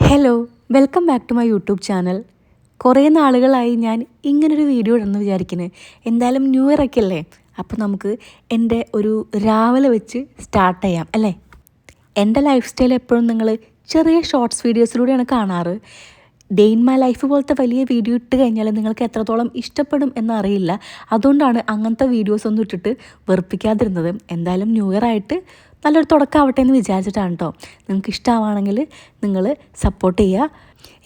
Hello welcome back to my YouTube channel കുറേ നാളുകളായി ഞാൻ ഇങ്ങനൊരു വീഡിയോ ഇടുന്നു വിചാരിക്കുന്നത് എന്തായാലും ന്യൂ ഇയർ ഒക്കെ അല്ലേ? അപ്പോൾ നമുക്ക് എന്റെ ഒരു രാവിലെ വെച്ച് സ്റ്റാർട്ട് ചെയ്യാം അല്ലേ? എന്റെ ലൈഫ് സ്റ്റൈൽ എപ്പോഴും നിങ്ങൾ ചെറിയ ഷോർട്സ് വീഡിയോസിലൂടെയാണ് കാണാറ്. ഡേ ഇൻ മൈ ലൈഫ് പോലത്തെ വലിയ വീഡിയോ ഇട്ട് കഴിഞ്ഞാൽ നിങ്ങൾക്ക് എത്രത്തോളം ഇഷ്ടപ്പെടും എന്നറിയില്ല. അതുകൊണ്ടാണ് അങ്ങനത്തെ വീഡിയോസ് ഒന്നും ഇട്ടിട്ട് വെറുപ്പിക്കാതിരുന്നത്. എന്തായാലും ന്യൂ ഇയർ ആയിട്ട് നല്ലൊരു തുടക്കമാവട്ടെ എന്ന് വിചാരിച്ചിട്ടാണ് കേട്ടോ നിങ്ങൾക്ക് ഇഷ്ടമാണെങ്കിൽ നിങ്ങൾ സപ്പോർട്ട് ചെയ്യുക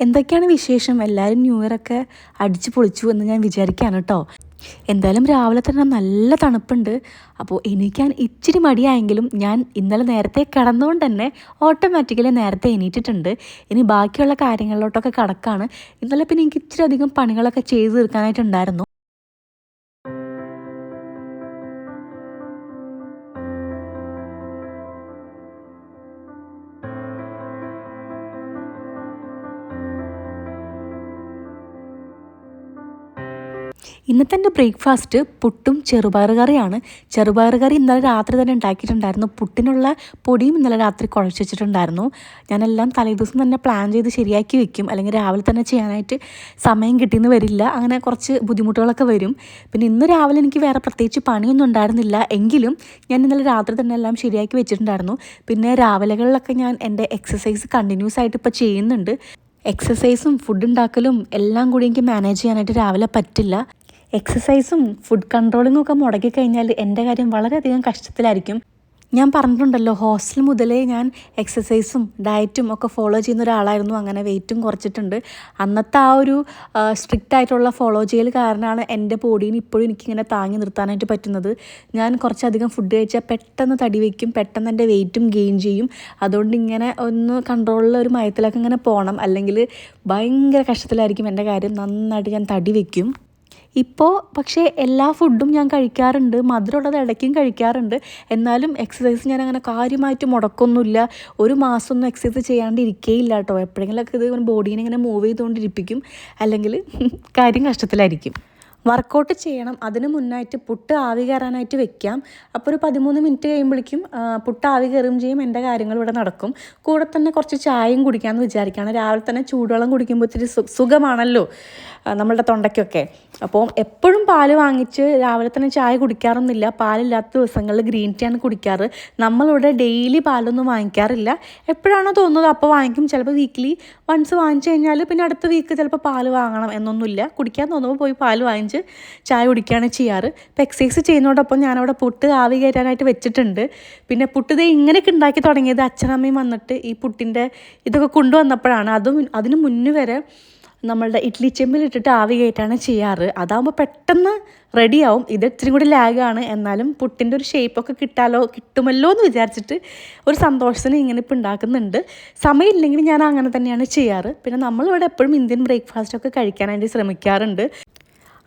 എന്തൊക്കെയാണ് വിശേഷം? എല്ലാവരും ന്യൂ ഇയർ ഒക്കെ അടിച്ചു പൊളിച്ചു എന്ന് ഞാൻ വിചാരിക്കുകയാണ് കേട്ടോ എന്തായാലും രാവിലെ തന്നെ നല്ല തണുപ്പുണ്ട്. അപ്പോൾ എണീക്കാൻ ഇച്ചിരി മടിയായെങ്കിലും ഞാൻ ഇന്നലെ നേരത്തെ കിടന്നുകൊണ്ട് തന്നെ ഓട്ടോമാറ്റിക്കലി നേരത്തെ എണീറ്റിട്ടുണ്ട്. ഇനി ബാക്കിയുള്ള കാര്യങ്ങളിലോട്ടൊക്കെ കടക്കാണ്. ഇന്നലെ പിന്നെ എനിക്ക് ഇച്ചിരി അധികം പണികളൊക്കെ ചെയ്ത് തീർക്കാനായിട്ടുണ്ടായിരുന്നു. ഇന്നത്തെ എന്റെ ബ്രേക്ക്ഫാസ്റ്റ് പുട്ടും ചെറുപയർ കറിയാണ്. ചെറുപയർ കറി ഇന്നലെ രാത്രി തന്നെ ഉണ്ടാക്കിയിട്ടുണ്ടായിരുന്നു. പുട്ടിനുള്ള പൊടിയും ഇന്നലെ രാത്രി കുഴച്ച് വെച്ചിട്ടുണ്ടായിരുന്നു. ഞാനെല്ലാം തലേദിവസം തന്നെ പ്ലാൻ ചെയ്ത് ശരിയാക്കി വെക്കും. അല്ലെങ്കിൽ രാവിലെ തന്നെ ചെയ്യാനായിട്ട് സമയം കിട്ടിയെന്ന് വരില്ല. അങ്ങനെ കുറച്ച് ബുദ്ധിമുട്ടുകളൊക്കെ വരും. പിന്നെ ഇന്ന് രാവിലെ എനിക്ക് വേറെ പ്രത്യേകിച്ച് പണിയൊന്നും ഉണ്ടായിരുന്നില്ല. എങ്കിലും ഞാൻ ഇന്നലെ രാത്രി തന്നെ എല്ലാം ശരിയാക്കി വെച്ചിട്ടുണ്ടായിരുന്നു. പിന്നെ രാവിലെകളിലൊക്കെ ഞാൻ എന്റെ എക്സസൈസ് കണ്ടിന്യൂസ് ആയിട്ട് ഇപ്പോൾ ചെയ്യുന്നുണ്ട്. എക്സസൈസും ഫുഡ് ഉണ്ടാക്കലും എല്ലാം കൂടി എനിക്ക് മാനേജ് ചെയ്യാനായിട്ട് രാവിലെ പറ്റില്ല. എക്സസൈസും ഫുഡ് കൺട്രോളിങ്ങും ഒക്കെ മുടക്കി കഴിഞ്ഞാൽ എന്റെ കാര്യം വളരെയധികം കഷ്ടത്തിലായിരിക്കും. ഞാൻ പറഞ്ഞിട്ടുണ്ടല്ലോ ഹോസ്റ്റൽ മുതലേ ഞാൻ എക്സസൈസും ഡയറ്റും ഒക്കെ ഫോളോ ചെയ്യുന്ന ഒരാളായിരുന്നു. അങ്ങനെ വെയിറ്റും കുറച്ചിട്ടുണ്ട്. അന്നത്തെ ആ ഒരു സ്ട്രിക്റ്റ് ആയിട്ടുള്ള ഫോളോ ചെയ്യൽ കാരണമാണ് എന്റെ ബോഡീന് ഇപ്പോഴും എനിക്കിങ്ങനെ താങ്ങി നിർത്താനായിട്ട് പറ്റുന്നത്. ഞാൻ കുറച്ചധികം ഫുഡ് കഴിച്ചാൽ പെട്ടെന്ന് തടി വയ്ക്കും പെട്ടെന്ന് എന്റെ വെയിറ്റും ഗെയിൻ ചെയ്യും. അതുകൊണ്ട് ഇങ്ങനെ ഒന്ന് കൺട്രോളിൽ ഒരു മയത്തിലൊക്കെ ഇങ്ങനെ പോകണം അല്ലെങ്കിൽ ഭയങ്കര കഷ്ടത്തിലായിരിക്കും എന്റെ കാര്യം. നന്നായിട്ട് ഞാൻ തടി വയ്ക്കും. ഇപ്പോൾ പക്ഷേ എല്ലാ ഫുഡും ഞാൻ കഴിക്കാറുണ്ട്. മധുരമുള്ളത് ഇടയ്ക്കും കഴിക്കാറുണ്ട്. എന്നാലും എക്സസൈസ് ഞാൻ അങ്ങനെ കാര്യമായിട്ട് മുടക്കൊന്നുമില്ല. ഒരു മാസമൊന്നും എക്സസൈസ് ചെയ്യാണ്ട് ഇരിക്കേയില്ല കേട്ടോ. എപ്പോഴെങ്കിലൊക്കെ ഇത് ബോഡീനെ ഇങ്ങനെ മൂവ് ചെയ്തുകൊണ്ടിരിപ്പിക്കും. അല്ലെങ്കിൽ കാര്യം കഷ്ടത്തിലായിരിക്കും. വർക്കൗട്ട് ചെയ്യണം. അതിന് മുന്നായിട്ട് പുട്ട് ആവി കയറാനായിട്ട് വെക്കാം. അപ്പോൾ ഒരു പതിമൂന്ന് മിനിറ്റ് കഴിയുമ്പോഴേക്കും പുട്ട് ആവി കയറുകയും ചെയ്യും. എന്റെ കാര്യങ്ങൾ ഇവിടെ നടക്കും. കൂടെ തന്നെ കുറച്ച് ചായയും കുടിക്കാമെന്ന് വിചാരിക്കുകയാണ്. രാവിലെ തന്നെ ചൂടുവെള്ളം കുടിക്കുമ്പോൾ ഇത്തിരി സുഖമാണല്ലോ നമ്മളുടെ തൊണ്ടയ്ക്കൊക്കെ. അപ്പോൾ എപ്പോഴും പാൽ വാങ്ങിച്ച് രാവിലെ തന്നെ ചായ കുടിക്കാറൊന്നുമില്ല. പാലില്ലാത്ത ദിവസങ്ങളിൽ ഗ്രീൻ ടീ ആണ് കുടിക്കാറ്. നമ്മളിവിടെ ഡെയിലി പാലൊന്നും വാങ്ങിക്കാറില്ല. എപ്പോഴാണോ തോന്നുന്നത് അപ്പോൾ വാങ്ങിക്കും. ചിലപ്പോൾ വീക്കിലി വൺസ് വാങ്ങിച്ചു കഴിഞ്ഞാൽ പിന്നെ അടുത്ത വീക്ക് ചിലപ്പോൾ പാൽ വാങ്ങണം എന്നൊന്നുമില്ല. കുടിക്കാൻ തോന്നുമ്പോൾ പോയി പാൽ വാങ്ങിച്ച് ചായ കുടിക്കുകയാണ് ചെയ്യാറ്. ഇപ്പോൾ എക്സസൈസ് ചെയ്യുന്നതോടൊപ്പം ഞാനവിടെ പുട്ട് ആവി കയറ്റാനായിട്ട് വെച്ചിട്ടുണ്ട്. പിന്നെ പുട്ട് ഇത് ഇങ്ങനെയൊക്കെ ഉണ്ടാക്കി തുടങ്ങിയത് അച്ഛനമ്മയും വന്നിട്ട് ഈ പുട്ടിന്റെ ഇതൊക്കെ കൊണ്ടുവന്നപ്പോഴാണ്. അതും അതിന് മുന്നേ വരെ നമ്മളുടെ ഇഡ്ലി ചെമ്പിലിട്ടിട്ട് ആവി കയറ്റാണ് ചെയ്യാറ്. അതാകുമ്പോൾ പെട്ടെന്ന് റെഡിയാവും. ഇത് ഇത്തിരി കൂടി ലാഗാണ്. എന്നാലും പുട്ടിന്റെ ഒരു ഷേപ്പൊക്കെ കിട്ടാലോ കിട്ടുമല്ലോ എന്ന് വിചാരിച്ചിട്ട് ഒരു സന്തോഷത്തിന് ഇങ്ങനെ ഇപ്പോൾ ഉണ്ടാക്കുന്നുണ്ട്. സമയമില്ലെങ്കിൽ ഞാൻ അങ്ങനെ തന്നെയാണ് ചെയ്യാറ്. പിന്നെ നമ്മളിവിടെ എപ്പോഴും ഇന്ത്യൻ ബ്രേക്ക്ഫാസ്റ്റൊക്കെ കഴിക്കാനായിട്ട് ശ്രമിക്കാറുണ്ട്.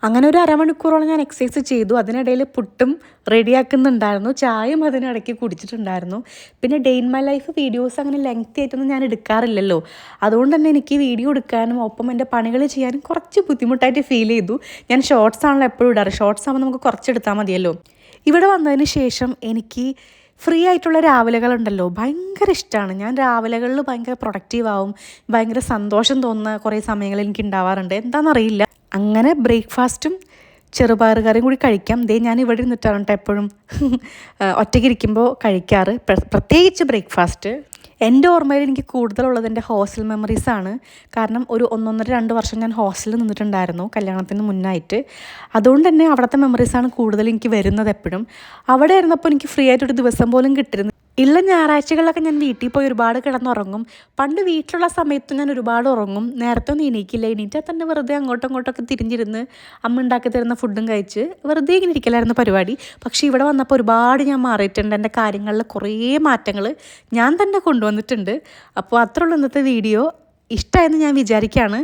അങ്ങനെ ഒരു അരമണിക്കൂറോളം ഞാൻ എക്സസൈസ് ചെയ്തു. അതിനിടയിൽ പുട്ടും റെഡിയാക്കുന്നുണ്ടായിരുന്നു. ചായയും അതിനിടയ്ക്ക് കുടിച്ചിട്ടുണ്ടായിരുന്നു. പിന്നെ day in my life videos അങ്ങനെ ലെങ്ത്തി ആയിട്ടൊന്നും ഞാൻ എടുക്കാറില്ലല്ലോ. അതുകൊണ്ട് തന്നെ എനിക്ക് വീഡിയോ എടുക്കാനും ഒപ്പം എന്റെ പണികൾ ചെയ്യാനും കുറച്ച് ബുദ്ധിമുട്ടായിട്ട് ഫീൽ ചെയ്തു. ഞാൻ ഷോർട്സ് ആണല്ലോ എപ്പോഴും ഇടാറ്. ഷോർട്സ് ആകുമ്പോൾ നമുക്ക് കുറച്ചെടുത്താൽ മതിയല്ലോ. ഇവിടെ വന്നതിന് ശേഷം എനിക്ക് ഫ്രീ ആയിട്ടുള്ള രാവിലെകളുണ്ടല്ലോ. ഭയങ്കര ഇഷ്ടമാണ് ഞാൻ രാവിലെകളിൽ ഭയങ്കര പ്രൊഡക്റ്റീവ് ആവും. ഭയങ്കര സന്തോഷം തോന്നുന്ന കുറേ സമയങ്ങൾ എനിക്ക് ഉണ്ടാവാറുണ്ട്. എന്താണെന്നറിയില്ല. അങ്ങനെ ബ്രേക്ക്ഫാസ്റ്റും ചെറുപയർ കറിയും കൂടി കഴിക്കാം. ദേ ഞാൻ ഇവിടെ ഇരുന്നിട്ടാണ് കേട്ടോ എപ്പോഴും ഒറ്റയ്ക്കിരിക്കുമ്പോൾ കഴിക്കാറ്. പ്രത്യേകിച്ച് ബ്രേക്ക്ഫാസ്റ്റ്. എന്റെ ഓർമ്മയിൽ എനിക്ക് കൂടുതലുള്ളത് എന്റെ ഹോസ്റ്റൽ മെമ്മറീസാണ് കാരണം ഒരു ഒന്നൊന്നര രണ്ട് വർഷം ഞാൻ ഹോസ്റ്റലിൽ നിന്നിട്ടുണ്ടായിരുന്നു കല്യാണത്തിന് മുന്നായിട്ട്. അതുകൊണ്ട് തന്നെ അവിടുത്തെ മെമ്മറീസാണ് കൂടുതൽ എനിക്ക് വരുന്നത് എപ്പോഴും. അവിടെ ആയിരുന്നപ്പോൾ എനിക്ക് ഫ്രീ ആയിട്ടൊരു ദിവസം പോലും കിട്ടിയിരുന്നു ഉള്ള ഞായറാഴ്ചകളിലൊക്കെ ഞാൻ വീട്ടിൽ പോയി ഒരുപാട് കിടന്നുറങ്ങും. പണ്ട് വീട്ടിലുള്ള സമയത്ത് ഞാൻ ഒരുപാട് ഉറങ്ങും. നേരത്തെ ഒന്നും എണീക്കില്ല. എണീറ്റാൽ തന്നെ വെറുതെ അങ്ങോട്ടും ഇങ്ങോട്ടൊക്കെ തിരിഞ്ഞിരുന്ന് അമ്മ ഉണ്ടാക്കി തരുന്ന ഫുഡും കഴിച്ച് വെറുതെ ഇങ്ങനെ ഇരിക്കലായിരുന്നു പരിപാടി. പക്ഷേ ഇവിടെ വന്നപ്പോൾ ഒരുപാട് ഞാൻ മാറിയിട്ടുണ്ട്. എന്റെ കാര്യങ്ങളിൽ കുറേ മാറ്റങ്ങൾ ഞാൻ തന്നെ കൊണ്ടുവന്നിട്ടുണ്ട്. അപ്പോൾ അത്രയുള്ള ഇന്നത്തെ വീഡിയോ. ഇഷ്ടമായെന്ന് ഞാൻ വിചാരിക്കുകയാണ്.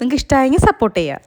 നിങ്ങൾക്ക് ഇഷ്ടമായെങ്കിൽ സപ്പോർട്ട് ചെയ്യുക.